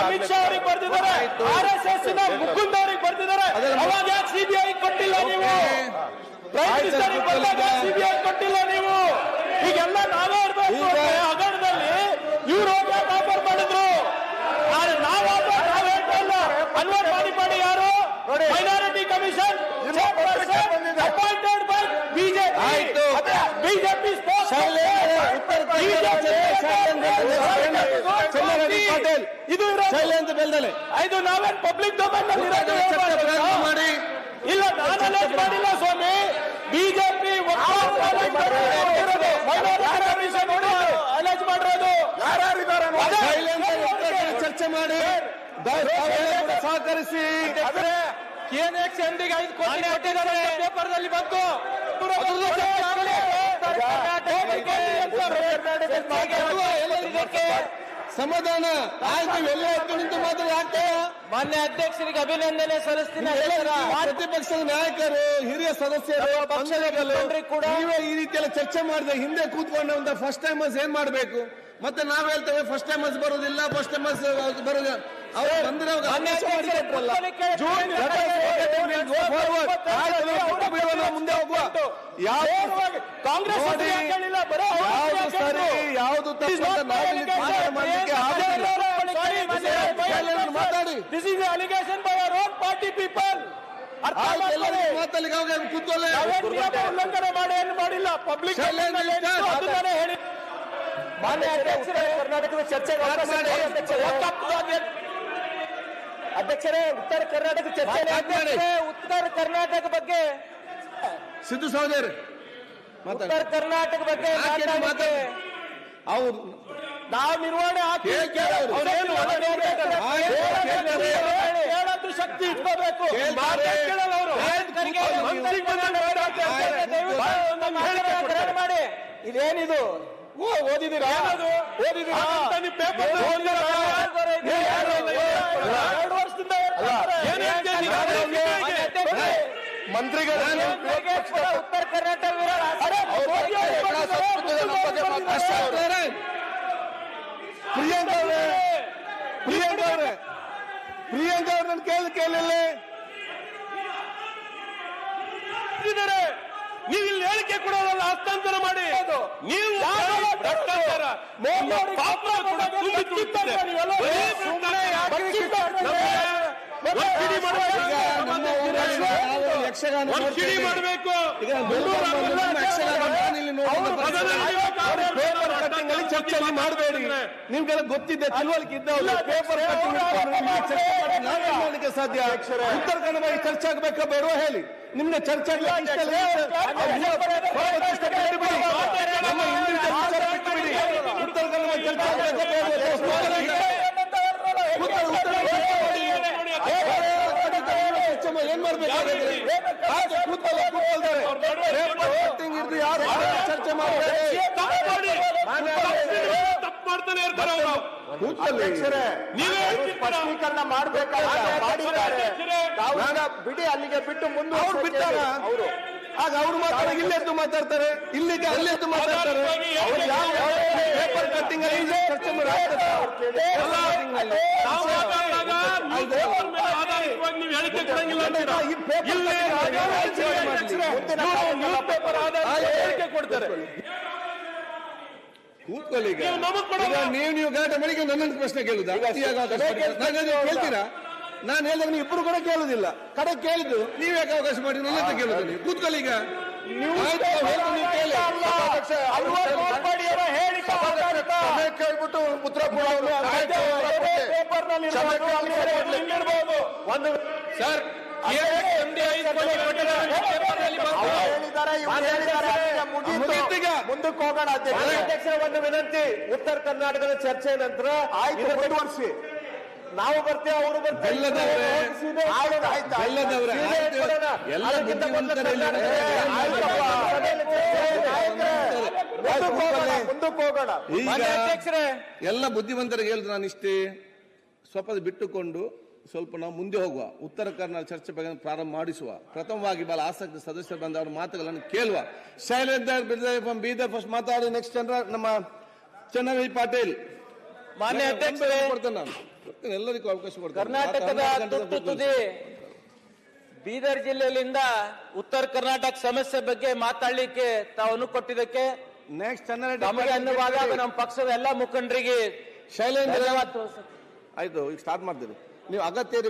ಅಮಿತ್ ಶಾ ಅವರಿಗೆ ಬರೆದಿದ್ದಾರೆ. R S ಎಸ್ನ ಮುಕುಂದ್ ಅವರಿಗೆ ಬರೆದಿದ್ದಾರೆ ಅವಾಗ ಯಾಕೆ ಸಿಬಿಐ ಕೊಟ್ಟಿಲ್ಲ ನೀವು? ಪ್ರೈಮ್ ಮಿನಿಸ್ಟರ್ ಬಂದಾಗ ಸಿಬಿಐ ಕೊಟ್ಟಿಲ್ಲ ನೀವು. ಈಗೆಲ್ಲ ನಾವೇ ಇರ್ಬೇಕು ಹಗರಣದಲ್ಲಿ ಇವ್ರು ಹೋಗಿ ಆಫರ್ ಮಾಡಿದ್ರು? ನಾವು offer ನಾವ್ ಹೇಳ್ತಾ ಇಲ್ಲ. ಅನ್ವರ್ ಮಾಡಿ ಮಾಡಿ ಯಾರು? Minority commission appointed by BJP ಆಯ್ತು. ಬಿಜೆಪಿ ಪಾಟೀಲ್. ಇದು. ಶೈಲೇಂದ್ರ ಬೆಲ್ದಲೆ. ಇದು ನಾವೇನ್ ಪಬ್ಲಿಕ್ ಡೊಮೈನ್ ಮಾಡಿ. ಇಲ್ಲ ನಾನು ಅಲರ್ಟ್ ಮಾಡಿಲ್ಲ ಸ್ವಾಮಿ. ಬಿಜೆಪಿ ಅಲರ್ಟ್ ಮಾಡಿರೋದು? ಚರ್ಚೆ ಮಾಡಿ. ಸಹಕರಿಸಿ. KNX ಎಂದಿಗೆ ಐದು ಕೋಟಿ ಕೊಟ್ಟಿದ್ದಾರೆ. ಪೇಪರ್ನಲ್ಲಿ ಬಂತು ಸಮಾಧಾನ. ಆಯ್ತು ಎಲ್ಲ ನಿಂತು ಮಾತ್ರ ಯಾಕೆ? ಮಾನ್ಯ ಅಧ್ಯಕ್ಷರಿಗೆ ಅಭಿನಂದನೆ ಸಲ್ಲಿಸ್ತೀನಿ ಪ್ರತಿಪಕ್ಷದ ನಾಯಕರು ಹಿರಿಯ ಸದಸ್ಯರು ಪಕ್ಷದ ಕೂಡ ನೀವೇ ಈ ರೀತಿ ಎಲ್ಲ ಚರ್ಚೆ ಮಾಡಿದ್ರೆ ಹಿಂದೆ ಕೂತ್ಕೊಂಡು ಫಸ್ಟ್ ಟೈಮರ್ಸ್ ಏನ್ ಮಾಡ್ಬೇಕು? ಮತ್ತೆ ನಾವ್ ಹೇಳ್ತೇವೆ ಫಸ್ಟ್ ಟೈಮರ್ಸ್ ಬರೋದಿಲ್ಲ ಫಸ್ಟ್ ಟೈಮರ್ಸ್ ಬರೋದಿಲ್ಲ. ಅವ್ರು ಬಂದ್ರೆ ಮಾನ್ಯ ಅಧ್ಯಕ್ಷರೇ, ಜೂನ್ ಮುಂದೆ ಹೋಗುವ ಯಾವ ಕಾಂಗ್ರೆಸ್ ನೋಡಿ, ಹೇಳಿಲ್ಲ ಬರೋ ಯಾವುದು ಸರಿ ಯಾವುದು ತಪ್ಪು ಅಂತ ನಾವಿಲ್ಲಿ ತೀರ್ಮಾನ ಮಾಡ್ಲಿಕ್ಕೆ ಆಗೋದಿಲ್ಲ. ಶೈಲೇಂದ್ರ ಮಾತಾಡಿ this is allegation by our own party people ಉಲ್ಲಂಘನೆ ಮಾಡಿ ಏನು ಮಾಡಿಲ್ಲ? ಪಬ್ಲಿಕ್ ಹೇಳಿ. ಮಾನ್ಯ ಅಧ್ಯಕ್ಷರೇ ಕರ್ನಾಟಕದ ಚರ್ಚೆ ಅಧ್ಯಕ್ಷರೇ. ಉತ್ತರ ಕರ್ನಾಟಕ ಚರ್ಚೆ. ಉತ್ತರ ಕರ್ನಾಟಕ ಬಗ್ಗೆ ಸಿದ್ದು ಸಹೋದರ್ ಉತ್ತರ ಕರ್ನಾಟಕ ಬಗ್ಗೆ ಅವ್ರು ನಾವು ನಿರ್ವಹಣೆ ಹೇಳೋದು ಶಕ್ತಿ ಇಟ್ಕೋಬೇಕು. ಕೇಳ್ತಾರೆ. ಮಾತಾಡ್ ಕೇಳಲ್ಲ ಓದಿದಿರಾ ಎರಡು ಮಂತ್ರಿಗೆ ಕೂತ್ಕೊಳ್ಳಿ. ಮಂತ್ರಿಗೆ ಬಂದಾಗ ಮಾತಾಡ್ತಾರೆ. ಆಯ್ತು, ದಯವಿಟ್ಟು ಕೂತ್ಕೊಳ್ಳಿ. ನಮ್ಮ ಹೇಳಿಕೆ ಗ್ರಹಣ ಮಾಡಿ ಇದೇನಿದು ಓ ಓದಿದ್ದೀರಾ ಓದಿದ್ದೀರಾ ಎರಡು ವರ್ಷದಿಂದ ಮಂತ್ರಿಗಳು ಉತ್ತರ ಕರ್ನಾಟಕ ಪ್ರಿಯಾಂಕಾ ಅವರೇ ಪ್ರಿಯಾಂಕಾ ಅವರೇ ಪ್ರಿಯಾಂಕಾ ಅವ್ರ ನನ್ನ ಕೇಳಿ ಕೇಳಿಲ್ಲ. ನೀವು ಇಲ್ಲಿ ಹೇಳಿಕೆ ಕೊಡೋದನ್ನ ಹಸ್ತಾಂತರ ಮಾಡಿ. ನೀವು ಕೂಡ. ಭ್ರಷ್ಟಾಚಾರ. ಮಾಡಬೇಕು. ಪೇಪರ್ ಕಟ್ಟಿಂಗ್ ಅಲ್ಲಿ ಚರ್ಚೆ ಮಾಡಬೇಡಿ. ನಿಮ್ಗೆಲ್ಲ ಗೊತ್ತಿದೆ ತಿಳುವಳಿಕೆ ಇದ್ದವರು. ಪೇಪರ್ ಮಾಡಲಿಕ್ಕೆ ಸಾಧ್ಯ. ಉತ್ತರ ಕನ್ನಡ ಚರ್ಚೆ ಆಗ್ಬೇಕಾ ಬೇಡವಾ ಹೇಳಿ? ನಿಮ್ಗೆ ಚರ್ಚೆ ಬಿಡಿ. ಬಿಡಿ. ಉತ್ತರ ಕನ್ನಡ ಚರ್ಚೆ ಆಗ್ಬೇಕಾ ಬೇಡವಾ? ಉತ್ತರ ಉತ್ತರ ಚರ್ಚೆ ಮಾಡಿ. ಚರ್ಚೆ ಮಾಡಿ. ಏನ್ ಮಾಡ್ಬೇಕಾದ್ರೆ ಆಯ್ತು, ಕೂತ್ಕೊಳ್ಳಿ, ಕೂತ್ಕೊಳ್ತಾರೆ. ಪೇಪರ್ ಕಟ್ಟಿಂಗ್ ಇರ್ದು ಯಾರು ಚರ್ಚೆ ಮಾಡ್ತಾರೆ? ಅವರು? ಸ್ಪಷ್ಟೀಕರಣ ಮಾಡಬೇಕಾದ್ರೆ ಬಿಡಿ ಅಲ್ಲಿಗೆ ಬಿಟ್ಟು ಮುಂದೆ ಅವ್ರು ಬಿಟ್ಟಾಗ? ಆಗ ಅವ್ರು ಮಾತಾಡ ಇಲ್ಲೆದ್ದು ಮಾತಾಡ್ತಾರೆ. ಇಲ್ಲಿಗೆ ಅಲ್ಲೆದ್ದು ಮಾತಾಡ್ತಾರೆ. ಅವ್ರು ಪೇಪರ್ ಕಟ್ಟಿಂಗ್ ಚರ್ಚೆ ಮಾಡಿ ನಾವು ಹೇಳಿಕೆ ಕೊಡಂಗಿಲ್ಲ ನ್ಯೂಸ್ ಪೇಪರ್ ಹೇಳಿಕೆ ಕೊಡ್ತಾರೆ? ಕೂತ್ಕೊಳ್ಳಿ. ನೀವು ನೀವು ಗಲಾಟೆ ಮಾಡಿ ನನ್ನನ್ನು ಪ್ರಶ್ನೆ ಕೇಳುದಾ. ಮಾಡಿ. ನಾನು ಹೇಳಿದಾಗ ನೀವು ಇಬ್ಬರು ಕೂಡ ಕೇಳುದಿಲ್ಲ. ಕಡೆ ಕೇಳಿದ್ದು ನೀವು ಯಾಕೆ ಅವಕಾಶ ಮಾಡಿ ನನ್ನ ಹತ್ರ ಕೇಳುದು. ನೀವು ಕೂತ್ಕೊಳ್ಳಿ ಈಗ. ಕೇಳ್ಬಿಟ್ಟು ಉತ್ತರ ಕೊಡೋನು ಪೇಪರ್ನಲ್ಲಿ ಒಂದು ಸರ್. ಮುಂದಕ್ಕೆ ಹೋಗೋಣ ಅಧ್ಯಕ್ಷ ಅಧ್ಯಕ್ಷರ ಒಂದು ವಿನಂತಿ ಉತ್ತರ ಕರ್ನಾಟಕದ ಚರ್ಚೆ ನಂತರ ಆಯ್ತು ಮುಂದುವರಿಸಿ. ನಾವು ಬರ್ತೇವೆ ಅವರು ಬರ್ತೇವೆ. ಎಲ್ಲ ಬುದ್ಧಿವಂತರಿಗೆ ಹೇಳಿದ್ರು ನಾನು ಇಷ್ಟೇ. ಸ್ವಲ್ಪ ಬಿಟ್ಟುಕೊಂಡು ಸ್ವಲ್ಪ ನಾವು ಮುಂದೆ ಹೋಗುವ. ಉತ್ತರ ಕರ್ನಾಟಕ ಚರ್ಚೆ ಬಗ್ಗೆ ಪ್ರಾರಂಭ ಮಾಡಿಸುವ. ಪ್ರಥಮವಾಗಿ ಬಹಳ ಆಸಕ್ತಿ ಸದಸ್ಯರು ಬಂದ ಅವ್ರ ಮಾತುಗಳನ್ನು ಕೇಳುವ. ಶೈಲೇಂದ್ರ ಫ್ರಮ್ ಬೀದರ್ ಫಸ್ಟ್ ಮಾತಾಡಿ ನೆಕ್ಸ್ಟ್ ಜನರ ನಮ್ಮ ಚನ್ನವಿ ಪಾಟೀಲ್. ಮಾನ್ಯ ಅಧ್ಯಕ್ಷ ನಾನು. ನಾನು ಎಲ್ಲರಿಗೂ ಅವಕಾಶ ಕೊಡ್ತೇನೆ ಕರ್ನಾಟಕದ ತುರ್ತು ತುದಿ ಬೀದರ್ ಜಿಲ್ಲೆಯಿಂದ ಉತ್ತರ ಕರ್ನಾಟಕ ಸಮಸ್ಯೆ ಬಗ್ಗೆ ಮಾತಾಡ್ಲಿಕ್ಕೆ ತಾವನ್ನು ಕೊಟ್ಟಿದ್ದಕ್ಕೆ ನೆಕ್ಸ್ಟ್ ತಮಗೆ ಅನ್ನುವಾಗ ನಮ್ಮ ಪಕ್ಷದ ಎಲ್ಲಾ ಮುಖಂಡರಿಗೆ ಶೈಲೇಂದ್ರ ಧನ್ಯವಾದ ತೋರ್ಸುತ್ತೆ. ಆಯ್ತು ಈಗ ಸ್ಟಾರ್ಟ್ ಮಾಡ್ತೀರಿ ನೀವು ಅಗತ್ಯ